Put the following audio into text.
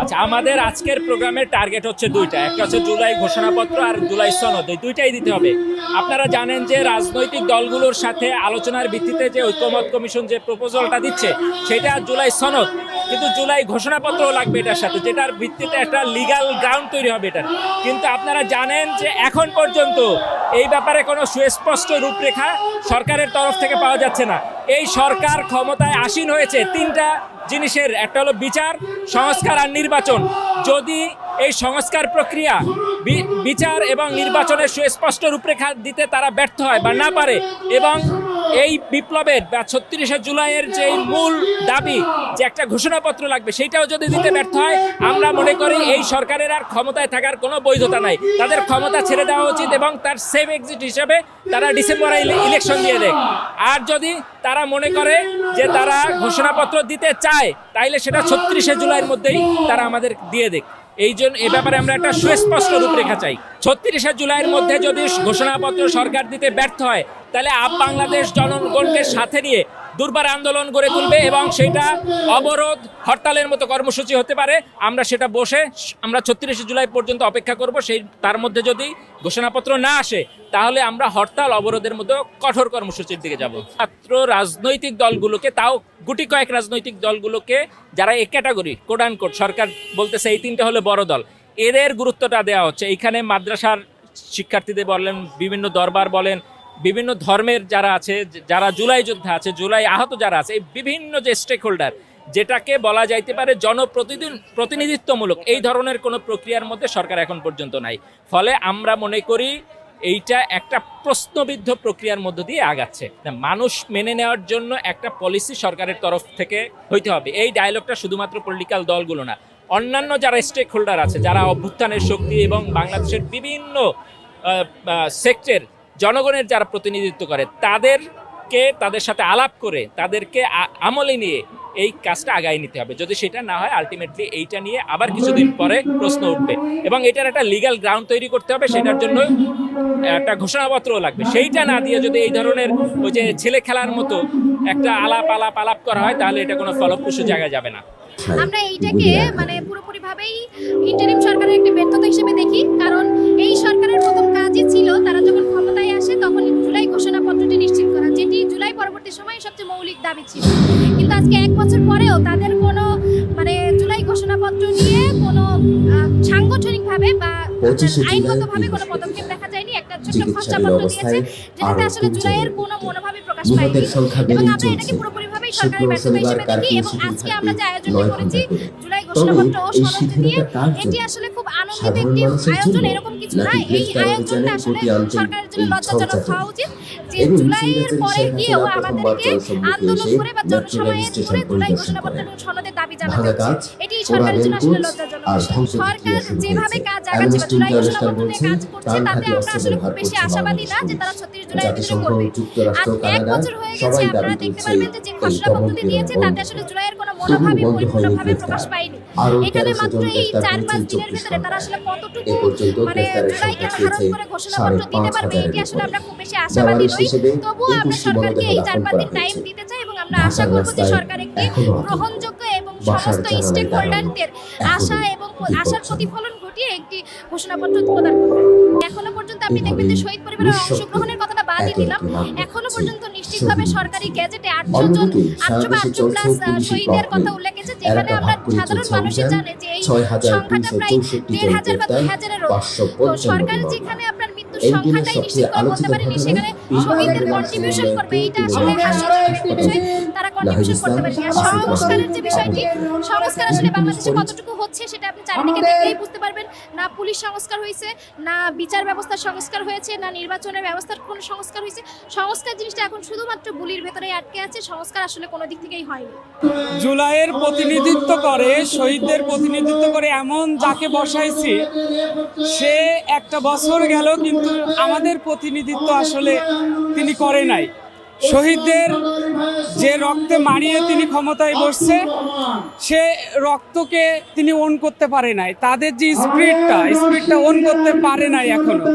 আচ্ছা আমাদের আজকের প্রোগ্রামের টার্গেট হচ্ছে দুইটা। একটা হচ্ছে জুলাই ঘোষণাপত্র আর জুলাই সনদ, এই দুইটাই দিতে হবে। আপনারা জানেন যে রাজনৈতিক দলগুলোর সাথে আলোচনার ভিত্তিতে যে ঐক্যমত কমিশন যে প্রপোজালটা দিচ্ছে, সেটা জুলাই সনদ। কিন্তু জুলাই ঘোষণাপত্রও লাগবে এটার সাথে, যেটার ভিত্তিতে একটা লিগ্যাল গ্রাউন্ড তৈরি হবে এটার। কিন্তু আপনারা জানেন যে এখন পর্যন্ত এই ব্যাপারে কোনো সুস্পষ্ট রূপরেখা সরকারের তরফ থেকে পাওয়া যাচ্ছে না। এই সরকার ক্ষমতায় আসীন হয়েছে তিনটা জিনিসের, একটা হলো বিচার, সংস্কার আর নির্বাচন। যদি এই সংস্কার প্রক্রিয়া বিচার এবং নির্বাচনের সুস্পষ্ট রূপরেখা দিতে তারা ব্যর্থ হয় বা না পারে এবং এই বিপ্লবের বা ছত্রিশে জুলাইয়ের যে মূল দাবি, যে একটা ঘোষণাপত্র লাগবে, সেইটাও যদি দিতে ব্যর্থ হয়, আমরা মনে করি এই সরকারের আর ক্ষমতায় থাকার কোনো বৈধতা নাই। তাদের ক্ষমতা ছেড়ে দেওয়া উচিত এবং তার সেফ এক্সিট হিসেবে তারা ডিসেম্বরে ইলেকশন দিয়ে দেয় আর যদি তারা মনে করে যে তারা ঘোষণাপত্র দিতে চায়, তাইলে সেটা ছত্রিশে জুলাইয়ের মধ্যেই তারা আমাদের দিয়ে দেখ। এই জন্য এ ব্যাপারে আমরা একটা সুস্পষ্ট রূপরেখা চাই। ছত্রিশে জুলাইয়ের মধ্যে যদি ঘোষণাপত্র সরকার দিতে ব্যর্থ হয় তাহলে আপ বাংলাদেশ জনগণকে সাথে নিয়ে দুর্বার আন্দোলন গড়ে তুলবে এবং সেটা অবরোধ, হরতালের মতো কর্মসূচি হতে পারে। আমরা সেটা বসে, আমরা ছত্রিশে জুলাই পর্যন্ত অপেক্ষা করব। সেই, তার মধ্যে যদি ঘোষণাপত্র না আসে, তাহলে আমরা হরতাল, অবরোধের মতো কঠোর কর্মসূচির দিকে যাব। ছাত্র রাজনৈতিক দলগুলোকে, তাও গুটি কয়েক রাজনৈতিক দলগুলোকে, যারা এ ক্যাটাগরি কোডান কোড সরকার বলতেছে এই তিনটে হলো বড় দল। এদের গুরুত্বটা দেওয়া হচ্ছে। এইখানে মাদ্রাসার শিক্ষার্থীদের বলেন, বিভিন্ন দরবার বলেন বিভিন্ন ধর্মের যারা আছে, যারা জুলাই যোদ্ধা আছে, জুলাই আহত যারা আছে, এই বিভিন্ন যে স্টেক হোল্ডার যেটাকে বলা যাইতে পারে জনপ্রতিদিন প্রতিনিধিত্বমূলক, এই ধরনের কোনো প্রক্রিয়ার মধ্যে সরকার এখন পর্যন্ত নাই। ফলে আমরা মনে করি এইটা একটা প্রশ্নবিদ্ধ প্রক্রিয়ার মধ্য দিয়ে আগাচ্ছে। মানুষ মেনে নেওয়ার জন্য একটা পলিসি সরকারের তরফ থেকে হইতে হবে। এই ডায়লগটা শুধুমাত্র পলিটিক্যাল দলগুলো না, অন্যান্য যারা স্টেক হোল্ডার আছে, যারা অভ্যুত্থানের শক্তি এবং বাংলাদেশের বিভিন্ন সেক্টর জনগণের যারা প্রতিনিধিত্ব করে, তাদেরকে, তাদের সাথে আলাপ করে, তাদেরকে আমলে নিয়ে এই কাজটা আগায় নিতে হবে। যদি সেটা না হয় আলটিমেটলি এইটা নিয়ে আবার কিছুদিন পরে প্রশ্ন উঠবে। এবং এটার একটা লিগ্যাল গ্রাউন্ড তৈরি করতে হবে, সেটার জন্য একটা ঘোষণাপত্রও লাগবে। সেইটা না দিয়ে যদি এই ধরনের ওই যে ছেলে খেলার মতো একটা আলাপ আলাপ আলাপ করা হয়, তাহলে এটা কোনো ফলপ্রসূ জায়গায় যাবে না। আমরা এইটাকে মানে পুরোপুরিভাবেই ইন্টারিম সরকারের একটি ব্যর্থতা হিসেবে দেখি। কারণ এই সরকারের ছিল কিন্তু আজকে এক বছর পরেও তাদের কোনো মানে জুলাই ঘোষণাপত্র নিয়ে কোনো সাংগঠনিকভাবে বা আইনগতভাবে কোনো পদক্ষেপ দেখা যায়নি। একটা ছোট্ট খসড়াপত্র দিয়েছে যেটাতে আসলে জুলাইয়ের কোনো মনোভাবই প্রকাশ পায়নি। এবং আমরা এটাকে পুরোপুরিভাবেই সরকারি ব্যর্থতা হিসেবে দেখি এবং আজকে আমরা যে আয়োজনটা নয় করেছি জুলাই ঘোষণাপত্র ও সনদ কার এটি আসলে আনন্দিত একটি আয়োজন এরকম কিছু এই আয়োজনটা আসলে সরকারের জন্য লজ্জাজনক হওয়া উচিত যে জুলাইয়ের পরে গিয়েও আমাদেরকে আন্দোলন করে বা করে জুলাই পরিদর্শন ঘোষণাপত্র করেন। এবং সনদের দাবি জানাতে হচ্ছে। এটি পোড়া সরকারের জন্য আসলে লজ্জাজনক আর সরকার যেভাবে কাজ আগাচ্ছে বা জুলাই ইন্টারন্যাশনাল ঘোষণাপত্র নিয়ে কাজ করছে তাতে আমরা আসলে খুব বেশি আশাবাদী না যে তারা ছত্রিশ জুলাই ভিতরে করবে। আজ এক বছর হয়ে গেছে আপনারা দেখতে পারবেন যে দিয়েছে তাতে আসলে জুলাইয়ের কোনো মনোভাবই পরিপূর্ণভাবে প্রকাশ পায়নি আরও এখানে মাত্র এই চার পাঁচ দিনের ভিতরে তারা আসলে কতটুকু মানে জুলাইকে ধারণ করে ঘোষণাপত্র দিতে পারবে এটি আসলে আমরা খুব বেশি আশাবাদী নই। তবুও আমরা সরকারকে এই চার পাঁচ দিন টাইম দিতে চাই এবং আমরা আশা করব যে সরকার একটি গ্রহণযোগ্য এবং সমস্ত জানালায় স্টেক হোল্ডারদের আশা এবং আশার। প্রতিফলন ঘটিয়ে একটি ঘোষণাপত্র প্রদান করবে। এখনও পর্যন্ত আপনি দেখবেন যে শহীদ পরিবারের অংশগ্রহণের কথাটা বাদই দিলাম। এখনও পর্যন্ত নিশ্চিতভাবে সরকারি গ্যাজেটে আটশো জন আটশো বা আটশো প্লাস শহীদের কথা। উল্লেখ আছে যেখানে আমরা সাধারণ মানুষই জানে যে এই সংখ্যাটা প্রায় দেড় হাজার বা দুই হাজারেরও তো সরকার যেখানে আপনার মৃত্যুর সংখ্যাটাই নিশ্চিত করে বলতে পারেনি সেখানে শহীদের কন্ট্রিবিউশন করবে এইটা আসলে বাংলাদেশ বিষয় সংস্কারের যে বিষয়টি সংস্কার আসলে বাংলাদেশে কতটুকু হচ্ছে সেটা আপনি চারিদিকে দেখলেই বুঝতে পারবেন। না পুলিশ সংস্কার হয়েছে না বিচার ব্যবস্থার সংস্কার হয়েছে না নির্বাচনের ব্যবস্থার কোনো সংস্কার হয়েছে। সংস্কার জিনিসটা এখন শুধুমাত্র বুলির ভেতরেই আটকে আছে সংস্কার আসলে কোনো দিক থেকেই হয়নি। জুলাইয়ের প্রতিনিধিত্ব করে শহীদদের প্রতিনিধিত্ব করে এমন যাকে বসাইছি সে একটা বছর গেল কিন্তু আমাদের প্রতিনিধিত্ব আসলে তিনি করে নাই। শহীদদের যে রক্তে মারিয়ে তিনি ক্ষমতায় বসছে, সে রক্তকে তিনি অন করতে পারে নাই। তাদের যে স্পিরিটটা স্পিরিটটা অন করতে পারে নাই এখনও।